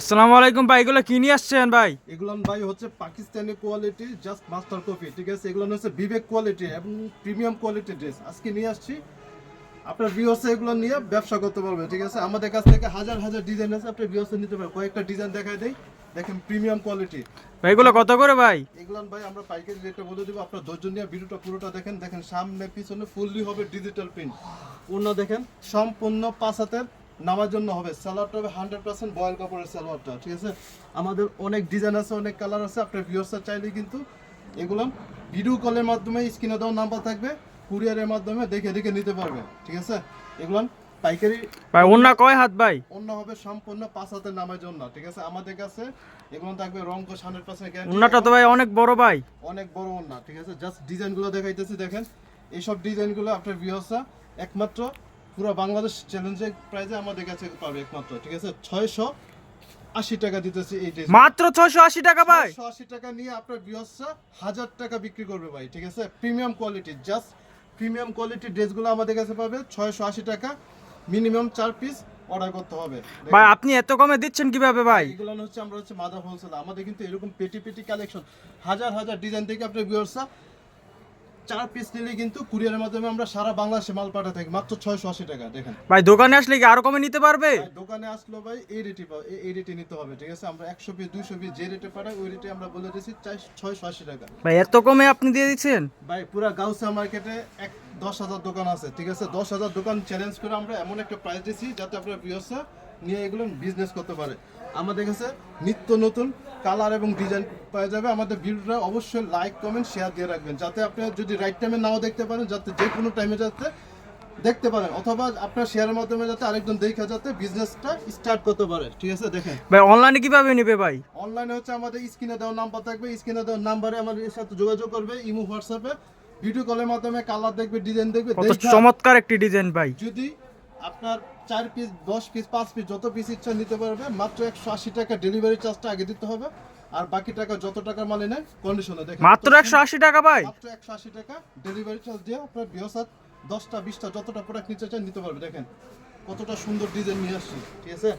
আসসালামু আলাইকুম ভাই এগুলো কি নিয়ে আসছেন ভাই? এগুলো ভাই হচ্ছে Pakistani quality just master copy ঠিক আছে? এগুলো হচ্ছে বিবেক কোয়ালিটি এবং প্রিমিয়াম কোয়ালিটি ড্রেস আজকে নিয়ে আসছি। আপনার ভিউসে এগুলো নিয়ে ব্যবসা করতে পারবে ঠিক আছে? আমাদের কাছ থেকে হাজার হাজার ডিজাইন আছে আপনি ভিউসে নিতে পারবেন কয়েকটা ডিজাইন দেখাই দেই। দেখেন প্রিমিয়াম কোয়ালিটি ভাই এগুলো কত করে ভাই? এগুলো ভাই আমরা পাইকারি রেটে বলে দিব আপনার ধৈর্য নিয়ে ভিডিওটা পুরোটা দেখেন। দেখেন সামনে পিছনে ফুললি হবে ডিজিটাল প্রিন্ট অন্য দেখেন সম্পূর্ণ পাঁচ হাতের নামার জন্য হবে। সালোয়ারটা হবে হান্ড্রেড পার্সেন্ট বয়েল কাপড়ের সালোয়ারটা ঠিক আছে? আমাদের অনেক ডিজাইন আছে অনেক কালার আছে আপনার ভিউসটা চাইলে কিন্তু এগুলো ভিডিও কলের মাধ্যমে স্ক্রিনে দেওয়ার নাম্বার থাকবে কুরিয়ারের মাধ্যমে দেখে দেখে নিতে পারবে ঠিক আছে? এগুলো পাইকারি ভাই অন্য কয় হাত ভাই? অন্য হবে সম্পূর্ণ পাঁচ হাতের নামের জন্য ঠিক আছে? আমাদের কাছে এগুলো থাকবে রং কোশ হান্ড্রেড পার্সেন্ট অন্যটা তো ভাই অনেক বড় ভাই। অনেক বড় ওন্না ঠিক আছে? জাস্ট ডিজাইনগুলো দেখাইতেছি দেখেন। এইসব ডিজাইনগুলো আপনার ভিউসা একমাত্র পুরো বাংলাদেশ চ্যালেঞ্জের প্রাইজে আমাদের কাছে পাবে একমাত্র ঠিক আছে? ছয়শো আশি টাকা দিতেছি এই ড্রেস মাত্র ছয়শো আশি টাকা ভাই। ছয়শো আশি টাকা নিয়ে আপনার ভিউসা হাজার টাকা বিক্রি করবে ভাই ঠিক আছে? Premium quality just premium quality ড্রেসগুলো আমাদের কাছে পাবে ছয়শো আশি টাকা মিনিমাম চার পিস অর্ডার করতে হবে। ভাই আপনি এত কমে দিচ্ছেন কীভাবে ভাই? এগুলো হচ্ছে আমরা হচ্ছে মাদার হোলসেল আমাদের কিন্তু এরকম পেটি পেটি কালেকশন হাজার হাজার ডিজাইন থেকে আপনার ভিউয়ার্সরা চার পিস নিলে কিন্তু কুরিয়ারের মাধ্যমে আমরা সারা বাংলাদেশে মাল পাঠাতে থাকি মাত্র ছয়শো আশি টাকা দেখেন। ভাই দোকানে আসলে কি আরও কমে নিতে পারবে? দোকানে আসলো ভাই এই রেটে এই রেটে নিতে হবে ঠিক আছে? আমরা একশো পিস দুইশো পিস যে রেটে পাঠাই ওই রেটে আমরা বলে দিচ্ছি ছয়শো আশি টাকা। ভাই এত কমে আপনি দিয়ে দিচ্ছেন? ভাই পুরা গাউসা মার্কেটে এক দশ হাজার দোকান আছে ঠিক আছে? দশ হাজার দোকান চ্যালেঞ্জ করে আমরা এমন একটা প্রাইস দিচ্ছি যাতে আপনার ভিউয়ার্সরা নিয়ে এগুলো বিজনেস করতে পারে। আমাদের কাছে নিত্য নতুন কালার এবং ডিজাইন পাওয়া যাবে। আমাদের ভিডিওটা অবশ্যই লাইক কমেন্ট শেয়ার দিয়ে রাখবেন। যাতে আপনি যদি রাইট টাইমে নাও দেখতে পারেন যাতে যে কোনো টাইমে যাতে দেখতে পারেন অথবা আপনার শেয়ারের মাধ্যমে যাতে আরেকজন দেখা যাতে বিজনেসটা স্টার্ট করতে পারে। ঠিক আছে দেখেন। ভাই অনলাইনে কীভাবে নিবে ভাই? অনলাইনে হচ্ছে আমাদের স্ক্রিনে দেওয়া নাম্বার থাকবে। স্ক্রিনে দেওয়া নাম্বারে আমাদের সাথে যোগাযোগ করবে ইমো হোয়াটসঅ্যাপে। ভিডিও কলের মাধ্যমে কালার দেখবে ডিজাইন দেখবে চমৎকার একটি ডিজাইন ভাই। যদি আপনার চার পিস দশ পিস পাঁচ পিস যত পিস ইচ্ছা নিতে পারবে মাত্র একশো আশি টাকা ডেলিভারি চার্জটা আগে দিতে হবে। আর বাকি টাকা যত টাকার মালে নেয় কন্ডিশনে দেখেন। মাত্র একশো আশি টাকা ভাই? মাত্র একশো আশি টাকা ডেলিভারি চার্জ দিয়ে আপনার বৃহস্পত দশটা বিশটা যতটা প্রোডাক্ট নিতে চান নিতে পারবে। দেখেন কতটা সুন্দর ডিজাইন নিয়ে আসছে। ঠিক আছে?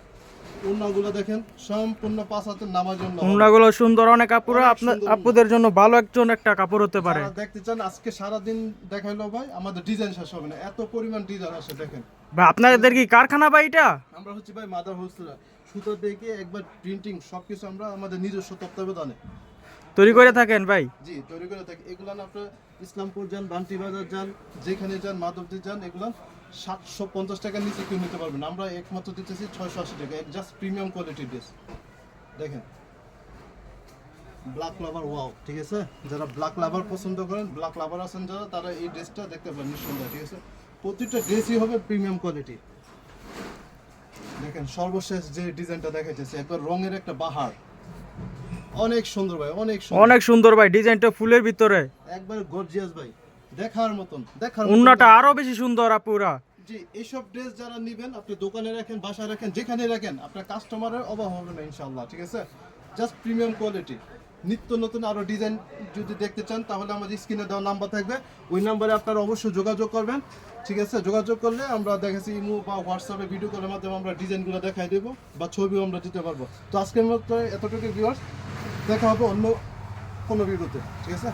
অন্যগুলো দেখেন সম্পূর্ণ পাঁচ হাতের নামার জন্য উন্নাগুলো সুন্দর অনেক কাপড় আপনার আপুদের জন্য ভালো একজন একটা কাপড় হতে পারে। দেখতে চান আজকে সারাদিন দেখাইলো ভাই আমাদের ডিজাইন শেষ হবে না। এত পরিমাণ ডিজাইন আসে দেখেন। ভাই আপনাদের কি কারখানা ভাই এটা? আমরা হচ্ছে ভাই মাদার হোলসেলার সুতো থেকে একবার প্রিন্টিং সবকিছু আমরা আমাদের নিজস্ব তত্ত্বাবধানে। তৈরি করে থাকেন ভাই? জি, তৈরি করে থাকি। এগুলো আপনার ইসলামপুর যান, বান্টি বাজার যান, যেখানে যান, মাধবদী যান, এগুলো সাতশো পঞ্চাশ টাকার নিচে কেউ নিতে পারবেন আমরা একমাত্র দিতেছি ছয়শো আশি টাকা। জাস্ট প্রিমিয়াম কোয়ালিটির ড্রেস দেখেন। ব্ল্যাক লাভার ওয়াও ঠিক আছে? যারা ব্ল্যাক লাভার পছন্দ করেন ব্ল্যাক লাভার আছেন যারা, তারা এই ড্রেসটা দেখতে পারেন নিঃসন্দেহে, ঠিক আছে? প্রত্যেকটা ড্রেসই হবে প্রিমিয়াম কোয়ালিটি দেখেন, সর্বশেষ যে ডিজাইনটা দেখাইতেছে, একবার রঙের একটা বাহার। অনেক সুন্দর ভাই অনেক সুন্দর। অনেক সুন্দর ভাই ডিজাইনটা ফুলের ভিতরে। একবার গর্জিয়াস ভাই দেখার মতন দেখার। উন্নাটা আরও বেশি সুন্দর আপুরা জি এইসব ড্রেস যারা নেবেন আপনি দোকানে রাখেন বাসায় রাখেন যেখানে রাখেন আপনার কাস্টমারের অভাব হবে না ইনশাআল্লাহ ঠিক আছে? জাস্ট প্রিমিয়াম কোয়ালিটি নিত্য নতুন আরও ডিজাইন যদি দেখতে চান তাহলে আমাদের স্ক্রিনে দেওয়া নাম্বার থাকবে। ওই নাম্বারে আপনারা অবশ্যই যোগাযোগ করবেন ঠিক আছে? যোগাযোগ করলে আমরা দেখেছি ইমো বা হোয়াটসঅ্যাপে ভিডিও কলের মাধ্যমে আমরা ডিজাইনগুলো দেখাই দেবো বা ছবিও আমরা দিতে পারব। তো আজকের মতো এতটুকু ভিউয়ার্স দেখা হবে অন্য কোনো ভিডিওতে ঠিক আছে?